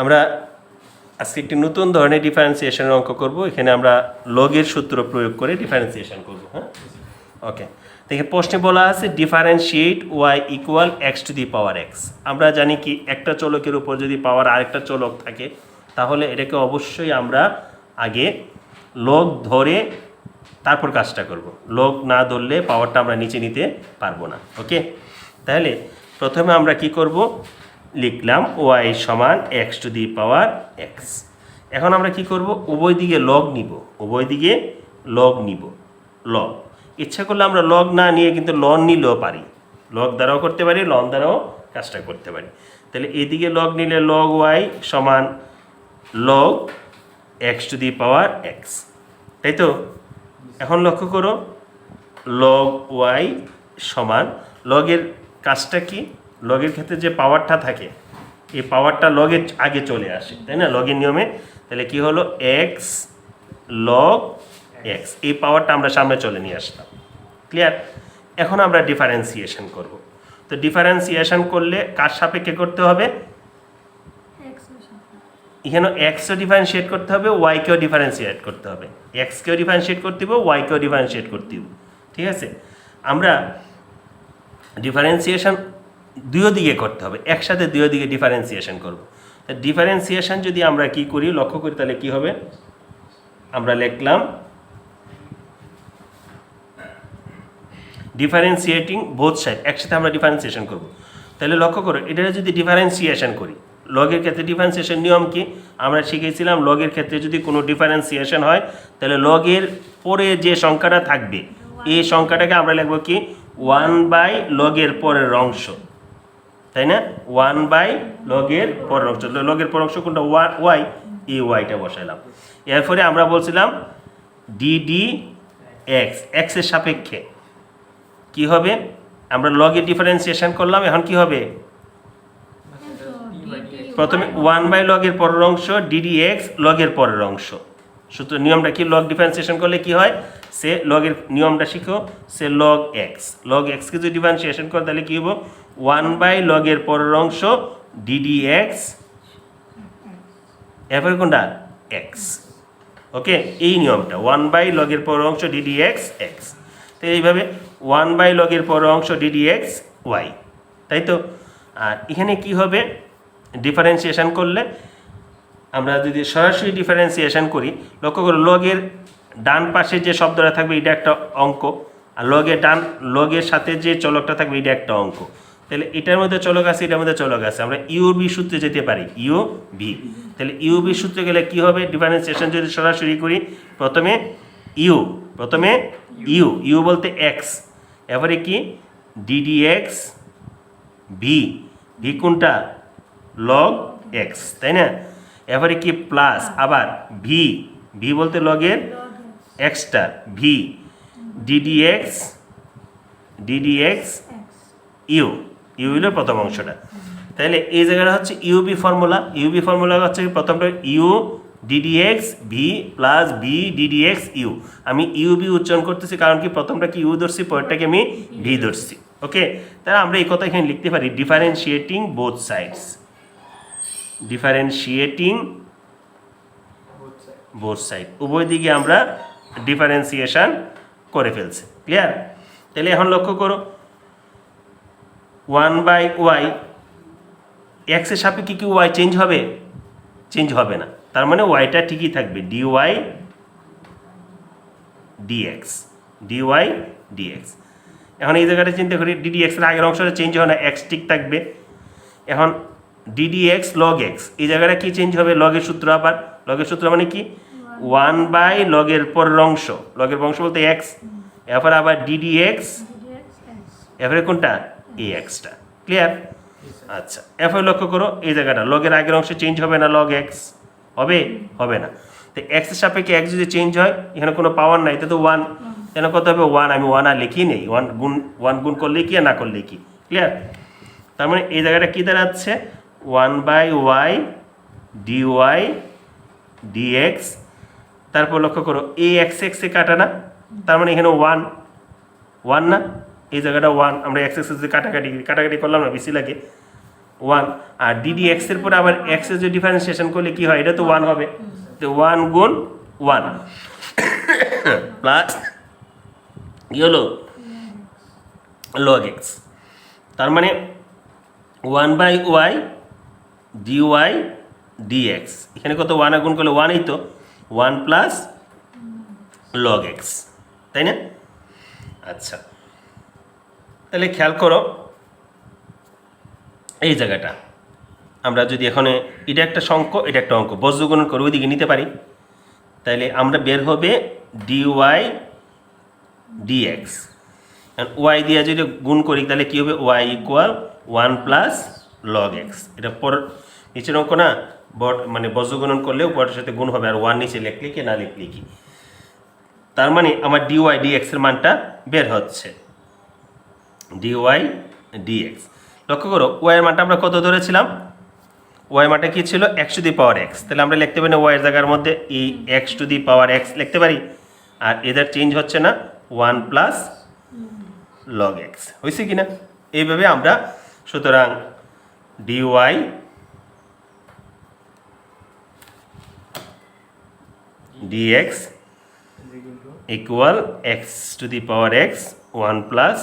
আমরা আজকে একটি নতুন ধরনের ডিফারেন্সিয়েশনের অঙ্ক করব। এখানে আমরা লগের সূত্র প্রয়োগ করে ডিফারেন্সিয়েশন করব হ্যাঁ? ওকে দেখে প্রশ্নে বলা আছে differentiate y equal x to the power x আমরা জানি কি, একটা চলকের উপর যদি পাওয়ার আরেকটা চলক থাকে, তাহলে এটাকে অবশ্যই আমরা আগে লগ ধরে তারপর কাজটা করব। লগ না ধরলে পাওয়ারটা আমরা নিচে নিতে পারব না। ওকে তাহলে প্রথমে আমরা কি করব? লিখলাম ওয়াই সমান x to the power x. এখন আমরা কি করব? উভয় দিকে লগ নিব। উভয় দিকে লগ নিব। লগ ইচ্ছা করলে আমরা লগ না নিয়ে কিন্তু লন নিলেও পারি। লগ দ্বারাও করতে পারি লন দ্বারাও কাজটা করতে পারি। তাহলে এদিকে লগ নিলে লগ ওয়াই সমান log x to the power x. তাই তো? এখন লক্ষ্য করো লগ ওয়াই সমান লগের কাজটা কি? লগের ক্ষেত্রে যে পাওয়ারটা থাকে, এই পাওয়ারটা লগের আগে চলে আসে, তাই না? লগের নিয়মে। তাহলে কি হলো? এক্স লগ এক্স এই পাওয়ারটা আমরা সামনে চলে নিয়ে আসলাম। ক্লিয়ার এখন আমরা ডিফারেন্সিয়েশন করব। তো ডিফারেন্সিয়েশন করলে কার সাপেক্ষে করতে হবে? এখানে এক্সও ডিফারেন্সিয়েট করতে হবে ওয়াইকেও ডিফারেন্সিয়েট করতে হবে। এক্সকেও ডিফারেন্সিয়েট করতে হবে ওয়াইকেও ডিফারেন্সিয়েট করতে হবে ঠিক আছে? আমরা ডিফারেন্সিয়েশন দুই দিকে করতে হবে, একসাথে দুই দিকে ডিফারেন্সিয়েশন করব। ডিফারেন্সিয়েশন যদি আমরা কি করি, লক্ষ্য করি, তাহলে কি হবে? আমরা লিখলাম ডিফারেন্সিয়েটিং বোথ সাইড একসাথে আমরা ডিফারেন্সিয়েশন করব। তাহলে লক্ষ্য করো এটা যদি ডিফারেন্সিয়েশন করি, লগের ক্ষেত্রে ডিফারেন্সিয়েশন নিয়ম কি? আমরা শিখেছিলাম লগের ক্ষেত্রে যদি কোনো ডিফারেন্সিয়েশন হয়, তাহলে লগের পরে যে সংখ্যাটা থাকবে, এই সংখ্যাটাকে আমরা লিখব কি? ওয়ান বাই লগের পরের অংশ। তাই না? ওয়ান বাই লগের পরের অংশ। লগের পরের অংশ কোনটা? ওয়া ওয়াই এই ওয়াইটা বসাইলাম। এরপরে আমরা বলছিলাম ডিডি এক্স এক্সের সাপেক্ষে কি হবে? আমরা লগের ডিফারেন্সিয়েশন করলাম এখন কি হবে? প্রথমে ওয়ান বাই লগের পরের অংশ ডিডি এক্স লগের পরের অংশ। সুতরাং নিয়মটা কি? লগ ডিফারেন্সিয়েশন করলে কি হয়? সে লগের নিয়মটা শিখো। সে লগ এক্স লগ এক্সকে যদি ডিফারেন্সিয়েশন করে, তাহলে কী হব ওয়ান বাই লগের পরের অংশ ডিডি এক্স এরপরে কোনটা এক্স ওকে এই নিয়মটা ওয়ান বাই লগের পরের অংশ ডিডি এক্স এক্স তো এইভাবে ওয়ান বাই লগের পরের অংশ ডিডি এক্স ওয়াই তাই তো? আর এখানে কি হবে? ডিফারেন্সিয়েশন করলে আমরা যদি সরাসরি ডিফারেন্সিয়েশন করি, লক্ষ্য করো, লগের ডান পাশে যে শব্দটা থাকবে, এটা একটা অঙ্ক, আর লগের ডান, লগের সাথে যে চলকটা থাকবে, এটা একটা অঙ্ক। তাহলে এটার মধ্যে চলক আছে, এটার মধ্যে চলক আছে। আমরা ইউ বি সূত্রে যেতে পারি ইউ ভি তাহলে ইউ বি সূত্রে গেলে কি হবে? ডিফারেন্সিয়েশন যদি সরাসরি করি, প্রথমে ইউ প্রথমে ইউ ইউ বলতে এক্স এবারে কি? D d x v v কোনটা? লগ এক্স তাই না? এবারে কি প্লাস আবার ভি ভি বলতে লগের extra v d d x d d x u u হলো প্রথম অংশটা। তাহলে এই জায়গাটা হচ্ছে ইউবি ফর্মুলা ইউবি ফর্মুলা হচ্ছে প্রথমটা u d d x v plus v d d x u আমি ইউবি উচ্চারণ করতেছি কারণ কি প্রথমটা কি ইউ ধরছি পরেরটাকে আমি ভি ধরছি। ওকে তাহলে আমরা এই কথা এখানে লিখতে পারি differentiating both sides differentiating both side উভয় দিকে আমরা ডিফারেন্সিয়েশন করে ফেলছি। ক্লিয়ার তাহলে এখন লক্ষ্য করো। ওয়ান বাই ওয়াই এক্সের সাপেক্ষে কি ওয়াই চেঞ্জ হবে? চেঞ্জ হবে না। তার মানে ওয়াইটা ঠিকই থাকবে। D y d x d y d x এখন এই জায়গাটা চিন্তা করি ডিডি এক্সের আগের অংশটা চেঞ্জ হয় না এক্স ঠিক থাকবে। এখন ডিডি এক্স লগ এক্স এই জায়গাটা কি চেঞ্জ হবে? লগের সূত্র আবার? লগের সূত্র মানে কি? ওয়ান বাই লগের পরের অংশ। লগের অংশ বলতে এক্স এরপর আবার ডিডি এক্স এরপরে কোনটা? এই এক্সটা ক্লিয়ার আচ্ছা। এরপরে লক্ষ্য করো, এই জায়গাটা। লগের আগের অংশ চেঞ্জ হবে না লগ এক্স হবে? হবে না। তো এক্সের সাপেক্ষে এক্স যদি চেঞ্জ হয়, এখানে কোনো পাওয়ার নাই। তো ওয়ান এখানে কত হবে? ওয়ান আমি ওয়ান আর লিখি নেই। ওয়ান গুণ ওয়ান গুণ করলে কি আর না করলে কি? ক্লিয়ার তার মানে এই জায়গাটা কী দাঁড়াচ্ছে? One by y d y d x তারপর লক্ষ্য করো এ এক্স এক্সে কাটা না, তার মানে এখানে ওয়ান ওয়ান না, এই জায়গাটা ওয়ান আমরা এক্স এক্স কাটাকাটি কাটাকাটি করলাম না, বেশি লাগে ওয়ান আর ডিডি এক্সের পরে আবার এক্সের যে ডিফারেন্সিয়েশন করলে কি হয়, এটা তো ওয়ান হবে, তো ওয়ান গুণ ওয়ান প্লাস কি হলো? লগ এক্স তার মানে one by y d y d x এখানে কত ওয়ান গুণ করলে ওয়ানই তো ওয়ান প্লাস লগ এক্স তাই না? আচ্ছা তাহলে খেয়াল করো, এই জায়গাটা। আমরা যদি এখানে, এটা একটা সংখ্য এটা একটা অঙ্ক বজ্রগুণন করে ওইদিকে নিতে পারি। তাহলে আমরা বের হবে ডি ওয়াই ডিএক্স ওয়াই দিয়ে যদি গুণ করি, তাহলে কী হবে? Y equal one plus log x এটা পর নিচের অঙ্ক না, বট মানে বজ্রগুণন করলেও বটের সাথে গুণ হবে, আর ওয়ান নিচে লিখলে কি, না লিখলে কি? তার মানে আমার ডিওয়াই ডিএক্স এর মানটা বের হচ্ছে। ডিওয়াই ডিএক্স লক্ষ্য করো ওয়াই এর মানটা আমরা কত ধরেছিলাম? ওয়াই মানটা কি ছিল? X to the power x তাহলে আমরা লিখতে পারি না ওয়াই এর জায়গার মধ্যে এই x to the power x লিখতে পারি। আর এদের চেঞ্জ হচ্ছে না ওয়ান প্লাস লগ এক্স হয়েছে কি না? এইভাবে আমরা সুতরাং d y d x equal x to the power x one plus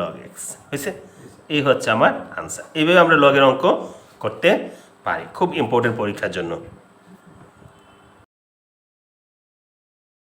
log x হয়েছে? এই হচ্ছে আমার আনসার এইভাবে আমরা লগের অঙ্ক করতে পারি। খুব ইম্পর্টেন্ট পরীক্ষার জন্য।